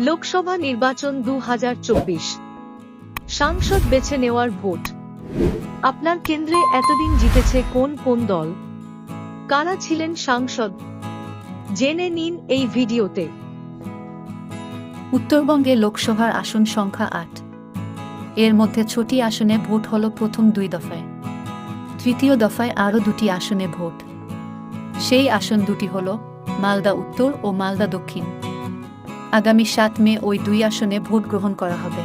লোকসভা নির্বাচন দু সাংসদ বেছে নেওয়ার ভোট। আপনার কেন্দ্রে এতদিন জিতেছে কোন কোন দল? কারা ছিলেন সাংসদ? জেনে নিন এই ভিডিওতে। উত্তরবঙ্গে লোকসভার আসন সংখ্যা আট। এর মধ্যে ছটি আসনে ভোট হল প্রথম দুই দফায়। তৃতীয় দফায় আরও দুটি আসনে ভোট। সেই আসন দুটি হল মালদা উত্তর ও মালদা দক্ষিণ। আগামী সাত মে ওই দুই আসনে ভোট গ্রহণ করা হবে।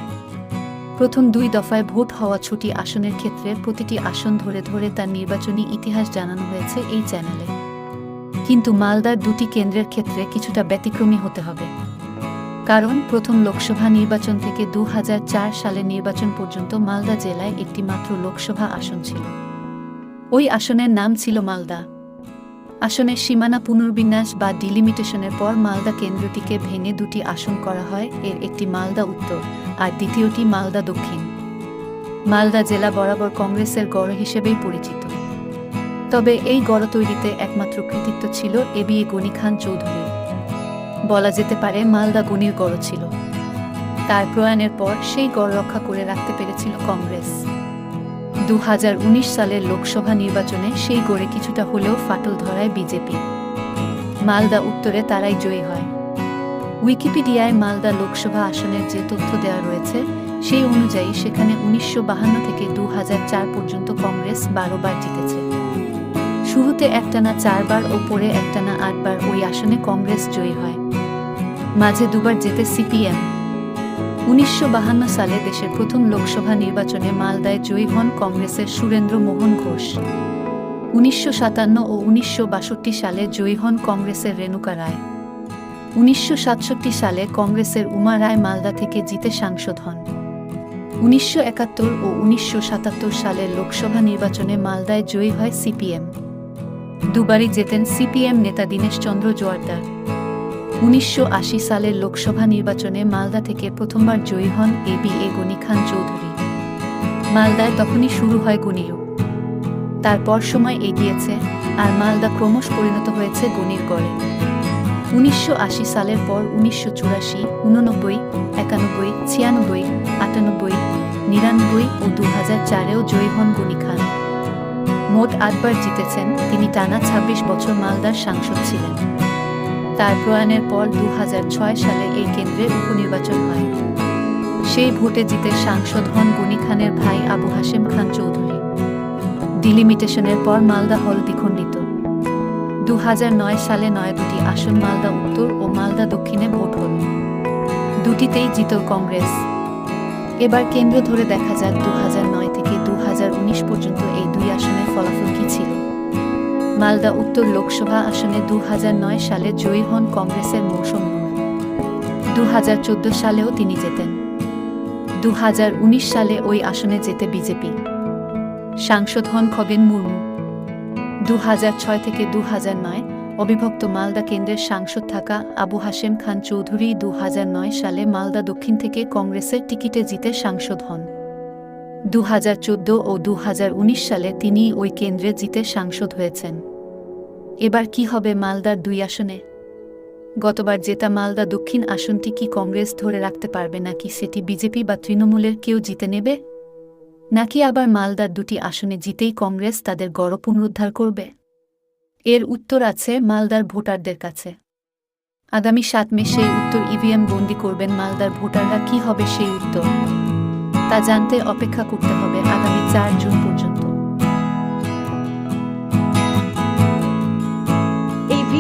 প্রথম দুই দফায় ভোট হওয়া ছুটি আসনের ক্ষেত্রে প্রতিটি আসন ধরে ধরে তার নির্বাচনী ইতিহাস জানানো হয়েছে এই চ্যানেলে। কিন্তু মালদার দুটি কেন্দ্রের ক্ষেত্রে কিছুটা ব্যতিক্রমী হতে হবে। কারণ প্রথম লোকসভা নির্বাচন থেকে দু হাজার চার সালের নির্বাচন পর্যন্ত মালদা জেলায় একটি মাত্র লোকসভা আসন ছিল। ওই আসনের নাম ছিল মালদা। আসনের সীমানা পুনর্বিন্যাস বা ডিলিমিটেশনের পর মালদা কেন্দ্রটিকে ভেঙে দুটি আসন করা হয়। এর একটি মালদা উত্তর আর দ্বিতীয়টি মালদা দক্ষিণ। মালদা জেলা বরাবর কংগ্রেসের গড় হিসেবেই পরিচিত। তবে এই গড় তৈরিতে একমাত্র কৃতিত্ব ছিল এ এবিএ গনি খান চৌধুরীর। বলা যেতে পারে মালদা গনির গড় ছিল। তার প্রয়াণের পর সেই গড় রক্ষা করে রাখতে পেরেছিল কংগ্রেস। দু হাজার উনিশ সালের লোকসভা নির্বাচনে সেই গড়ে কিছুটা হলেও ফাটল ধরায় বিজেপি। মালদা উত্তরে তারাই জয়ী হয়। উইকিপিডিয়ায় মালদা লোকসভা আসনের যে তথ্য দেওয়া রয়েছে, সেই অনুযায়ী সেখানে উনিশশো থেকে দু হাজার চার পর্যন্ত কংগ্রেস বারো বার জিতেছে। শুরুতে একটানা চারবার ও পরে একটানা আটবার ওই আসনে কংগ্রেস জয়ী হয়। মাঝে দুবার জেতে সিপিএম। উনিশশো সালে দেশের প্রথম লোকসভা নির্বাচনে মালদায় জয়ী হন কংগ্রেসের সুরেন্দ্র মোহন ঘোষ। উনিশশো সাতান্ন ও উনিশশো বাষট্টি সালে জয়ী হন কংগ্রেসের রেণুকা রায়। উনিশশো সাতষট্টি সালে কংগ্রেসের উমা রায় মালদা থেকে জিতে সাংসদ হন। উনিশশো একাত্তর ও উনিশশো সাতাত্তর সালের লোকসভা নির্বাচনে মালদায় জয়ী হয় সিপিএম। দুবারই জেতেন সিপিএম নেতা দীনেশচন্দ্র জোয়ারদার। উনিশশো আশি সালের লোকসভা নির্বাচনে মালদা থেকে প্রথমবার জয়ী হন A B A Gani Khan Chowdhury. মালদায় তখনই শুরু হয় গনিরু তারপর সময় এগিয়েছে আর মালদা ক্রমশ পরিণত হয়েছে গনির গড়ে। উনিশশো আশি সালের পর উনিশশো চুরাশি, উননব্বই, একানব্বই, ছিয়ানব্বই, আটানব্বই, নিরানব্বই ও দু হাজার চারেও জয়ী হন গনি খান। মোট আটবার জিতেছেন। তিনি টানা ২৬ বছর মালদার সাংসদ ছিলেন। তার প্রয়াণের পর দুহাজার ছয় সালে এই কেন্দ্রে উপনির্বাচন হয়। সেই ভোটে জিতে সাংসদ হন গনি খানের ভাই আবু হাশেম খান চৌধুরী। ডিলিমিটেশনের পর মালদা হল দ্বিখণ্ডিত। দু হাজার নয় সালে নয় দুটি আসন মালদা উত্তর ও মালদা দক্ষিণে ভোট হল। দুটিতেই জিত কংগ্রেস। এবার কেন্দ্র ধরে দেখা যাক দু হাজার নয় থেকে দু হাজার উনিশ পর্যন্ত এই দুই আসনের ফলাফল কি ছিল। মালদা উত্তর লোকসভা আসনে দু নয় সালে জয়ী হন কংগ্রেসের মৌসুম দু সালেও তিনি জেতেন। দু হাজার উনিশ সালে ওই আসনে যেতে বিজেপি। সাংসদ হন খগেন মুর্মু। দু হাজার ছয় থেকে দু নয় অবিভক্ত মালদা কেন্দ্রের সাংসদ থাকা আবু হাশেম খান চৌধুরী দু হাজার নয় সালে মালদা দক্ষিণ থেকে কংগ্রেসের টিকিটে জিতে সাংসদ হন। দু হাজার চোদ্দ ও দু হাজার উনিশ সালে তিনি ওই কেন্দ্রে জিতে সাংসদ হয়েছেন। এবার কি হবে মালদার দুই আসনে? গতবার জেতা মালদা দক্ষিণ আসনটি কি কংগ্রেস ধরে রাখতে পারবে নাকি সেটি বিজেপি বা তৃণমূলের কেউ জিতে নেবে? নাকি আবার মালদার দুটি আসনে জিতেই কংগ্রেস তাদের গড় পুনরুদ্ধার করবে? এর উত্তর আছে মালদার ভোটারদের কাছে। আগামী সাত মে সেই উত্তর ইভিএম বন্দি করবেন মালদার ভোটাররা, কি হবে সেই উত্তর? তা জানতে অপেক্ষা করতে হবে আগামী চার জুন পর্যন্ত।